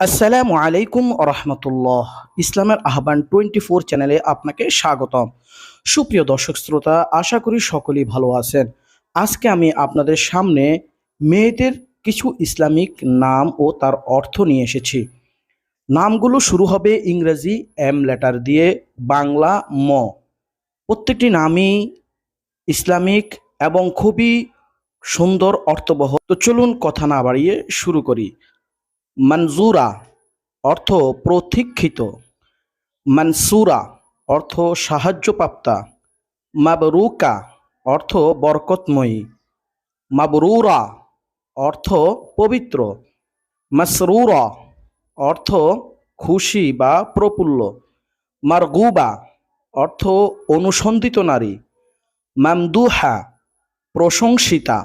আসসালামু আলাইকুম রহমতুল্লাহ ইসলামের আহ্বান টোয়েন্টি ফোর চ্যানেলে আপনাকে স্বাগতম। সুপ্রিয় দর্শক শ্রোতা, আশা করি সকলেই ভালো আছেন। আজকে আমি আপনাদের সামনে মেয়েদের কিছু ইসলামিক নাম ও তার অর্থ নিয়ে এসেছি। নামগুলো শুরু হবে ইংরেজি এম লেটার দিয়ে, বাংলা ম। প্রত্যেকটি নামই ইসলামিক এবং খুবই সুন্দর অর্থবহ। তো চলুন কথা না বাড়িয়ে শুরু করি। মনজুরা অর্থ প্রতীক্ষিত। মনসুরা অর্থ সাহায্যপ্রাপ্তা। মাবরুকা অর্থ বরকতময়ী। মাবরুরা অর্থ পবিত্র। মসরুরা অর্থ খুশি বা প্রফুল্ল। মারগুবা অর্থ অনুসন্ধিত নারী। মামদুহা প্রশংসিতা।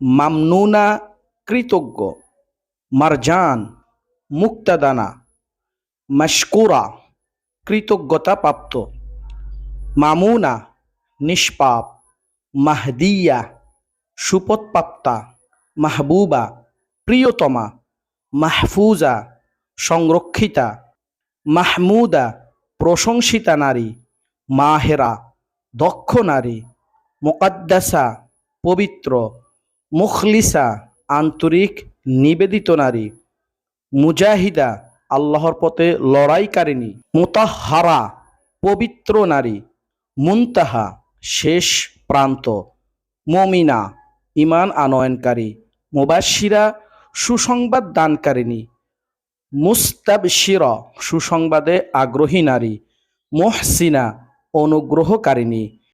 মামনুনা কৃতজ্ঞ। মারজান, মুক্তাদানা, মশকুরা কৃতজ্ঞতা প্রাপ্ত মামুনা, নিষ্পাপ। মাহদিয়া, সুপথপ্রাপ্তা। মাহবুবা, প্রিয়তমা। মাহফুজা, সংরক্ষিতা। মাহমুদা, প্রশংসিতা নারী। মাহেরা, দক্ষ নারী। মোকাদ্দাসা, পবিত্র। মুখলিসা, আন্তরিক নিবেদিত নারী, মুজাহিদা, আল্লাহর পথে লড়াইকারিণী, মোতাহারা, পবিত্র নারী, মুনতাহা, শেষ প্রান্ত, মমিনা ইমান আনয়নকারী মুবাশিরা সুসংবাদ দানকারিণী, মুস্তাবশির, সুসংবাদে আগ্রহী নারী, মোহসিনা, অনুগ্রহকারিণী